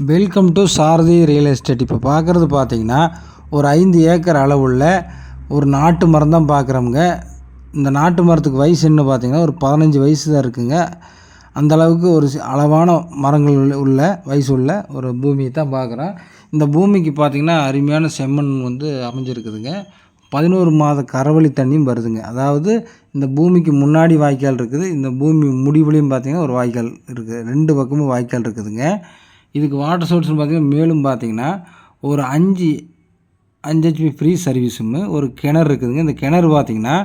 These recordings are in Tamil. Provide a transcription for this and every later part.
Welcome to Sarathi real estate இப்போ பார்க்குறது பார்த்தீங்கன்னா ஒரு ஐந்து ஏக்கர் அளவுள்ள ஒரு நாட்டு மரம் தான் பார்க்குறோமுங்க இந்த நாட்டு மரத்துக்கு வயசு என்ன பார்த்தீங்கன்னா ஒரு பதினஞ்சு வயசு தான் இருக்குங்க. அந்த அளவுக்கு ஒரு அளவான மரங்கள் உள்ள- உள்ள வயசு உள்ள ஒரு பூமியை தான் பார்க்குறோம் இந்த பூமிக்கு பார்த்திங்கன்னா அருமையான செம்மண் வந்து அமைஞ்சிருக்குதுங்க. பதினோரு மாத கரவழி தண்ணியும் வருதுங்க. அதாவது இந்த பூமிக்கு முன்னாடி வாய்க்கால் இருக்குது. இந்த பூமி முடிவுலையும் பார்த்தீங்கன்னா ஒரு வாய்க்கால் இருக்குது ரெண்டு பக்கமும் வாய்க்கால் இருக்குதுங்க. இதுக்கு வாட்டர் சோர்ஸ்னு பார்த்தீங்கன்னா மேலும் பார்த்திங்கன்னா ஒரு அஞ்சு அஞ்சு ஹெச்பி ஃப்ரீ சர்வீஸுமு ஒரு கிணறு இருக்குதுங்க. இந்த கிணறு பார்த்திங்கன்னா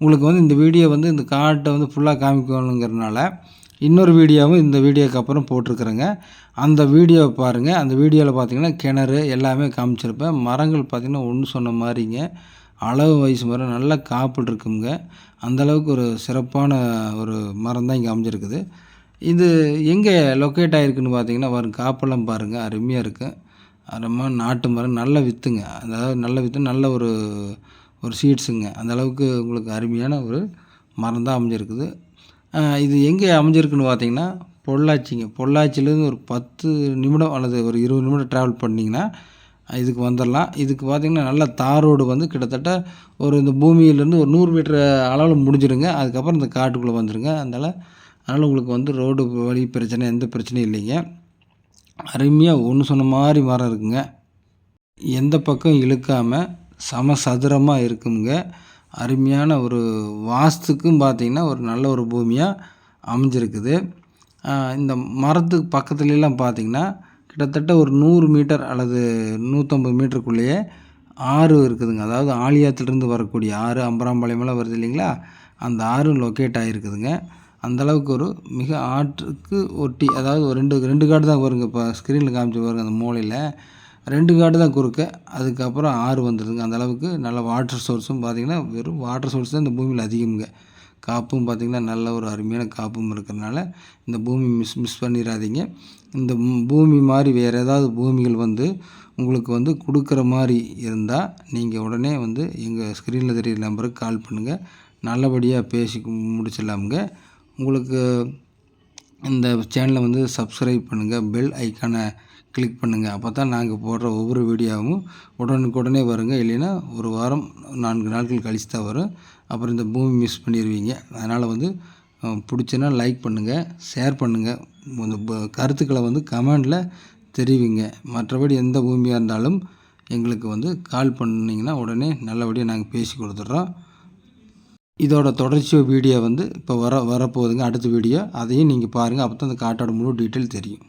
உங்களுக்கு வந்து இந்த வீடியோ வந்து இந்த காட்டை வந்து ஃபுல்லாக காமிக்கணுங்கிறதுனால இன்னொரு வீடியோவும் இந்த வீடியோக்கு அப்புறம் போட்டிருக்குறேங்க. அந்த வீடியோவை பாருங்கள் அந்த வீடியோவில் பார்த்தீங்கன்னா கிணறு எல்லாமே காமிச்சிருப்பேன். மரங்கள் பார்த்தீங்கன்னா ஒன்று சொன்ன மாதிரிங்க. அளவு வயசு மரம் நல்லா காப்பில் இருக்குங்க ஒரு சிறப்பான ஒரு மரம் தான் இங்கே அமைஞ்சிருக்குது. இது எங்கே லொக்கேட் ஆகிருக்குன்னு பார்த்தீங்கன்னா வரும் காப்பெல்லாம் பாருங்கள் அருமையாக இருக்கும் அருமையாக நாட்டு மரம். நல்ல விற்றுங்க அதாவது நல்ல விற்று நல்ல ஒரு ஒரு சீட்ஸுங்க அந்த அளவுக்கு உங்களுக்கு அருமையான ஒரு மரம் தான் அமைஞ்சிருக்குது. இது எங்கே அமைஞ்சிருக்குன்னு பார்த்தீங்கன்னா பொள்ளாச்சிங்க. பொள்ளாச்சியிலேருந்து ஒரு பத்து நிமிடம் அல்லது ஒரு இருபது நிமிடம் ட்ராவல் பண்ணிங்கன்னா இதுக்கு வந்துடலாம். இதுக்கு பார்த்திங்கன்னா நல்ல தார் ரோடு வந்து கிட்டத்தட்ட ஒரு இந்த பூமியிலேருந்து ஒரு நூறு மீட்டர் அளவில் முடிஞ்சிடுங்க. அதுக்கப்புறம் இந்த காட்டுக்குள்ளே வந்துடுங்க. அதனால் அதனால் உங்களுக்கு வந்து ரோடு வழி பிரச்சனை எந்த பிரச்சனையும் இல்லைங்க. அருமையாக ஒன்று சொன்ன மாதிரி மரம் இருக்குங்க. எந்த பக்கம் இழுக்காமல் சம சதுரமாக இருக்குங்க. அருமையான ஒரு வாஸ்துக்கும் பார்த்தீங்கன்னா ஒரு நல்ல ஒரு பூமியாக அமைஞ்சிருக்குது. இந்த மரத்துக்கு பக்கத்துலலாம் பார்த்தீங்கன்னா கிட்டத்தட்ட ஒரு நூறு மீட்டர் அல்லது நூற்றம்பது மீட்டருக்குள்ளேயே ஆறு இருக்குதுங்க. அதாவது ஆலியாத்துலேருந்து வரக்கூடிய ஆறு அம்பராம்பாளையமெல்லாம் வருது இல்லைங்களா? அந்த ஆறும் லொக்கேட் ஆகிருக்குதுங்க அந்த அளவுக்கு ஒரு மிக ஆற்றுக்கு ஒட்டி அதாவது ஒரு ரெண்டு ரெண்டு காடு தான் வருங்க இப்போ ஸ்க்ரீனில் காமிச்சு பாருங்க அந்த மூலையில். ரெண்டு காடு தான் குறுக்க. அதுக்கப்புறம் ஆறு வந்துடுதுங்க அந்த அளவுக்கு நல்ல வாட்டர் சோர்ஸும் பார்த்திங்கன்னா வெறும் வாட்டர் சோர்ஸ் தான் இந்த பூமியில் அதிகமுங்க. காப்பும் பார்த்திங்கன்னா நல்ல ஒரு அருமையான காப்பும் இருக்கிறனால இந்த பூமி மிஸ் மிஸ் பண்ணிடாதீங்க இந்த பூமி மாதிரி வேறு ஏதாவது பூமிகள் வந்து உங்களுக்கு வந்து கொடுக்குற மாதிரி இருந்தால் நீங்கள் உடனே வந்து எங்கள் ஸ்க்ரீனில் தெரியுற நம்பருக்கு கால் பண்ணுங்கள் நல்லபடியாக பேசி முடிச்சிடலாமுங்க. உங்களுக்கு இந்த சேனலை வந்து சப்ஸ்கிரைப் பண்ணுங்கள் பெல் ஐக்கானை கிளிக் பண்ணுங்கள் அப்போ தான் நாங்கள் போடுற ஒவ்வொரு வீடியோவும் உடனுக்குடனே வருங்க. இல்லைன்னா ஒரு வாரம் நான்கு நாட்கள் கழிச்சு தான் வரும். அப்புறம் இந்த பூமி மிஸ் பண்ணிடுவீங்க அதனால் வந்து பிடிச்சனா லைக் பண்ணுங்கள் ஷேர் பண்ணுங்கள் இந்த ப- கருத்துக்களை வந்து கமெண்டில் தெரிவிங்க. மற்றபடி எந்த பூமியாக இருந்தாலும் எங்களுக்கு வந்து கால் பண்ணிங்கன்னா உடனே நல்லபடியாக நாங்கள் பேசி கொடுத்துட்றோம். இதோட தொடர்ச்சி வீடியோ வந்து இப்போ வர வரப்போகுதுங்க. அடுத்த வீடியோ அதையும் நீங்கள் பாருங்கள் அப்போ தான் அந்த காட்டோட முழு டீட்டெயில் தெரியும்.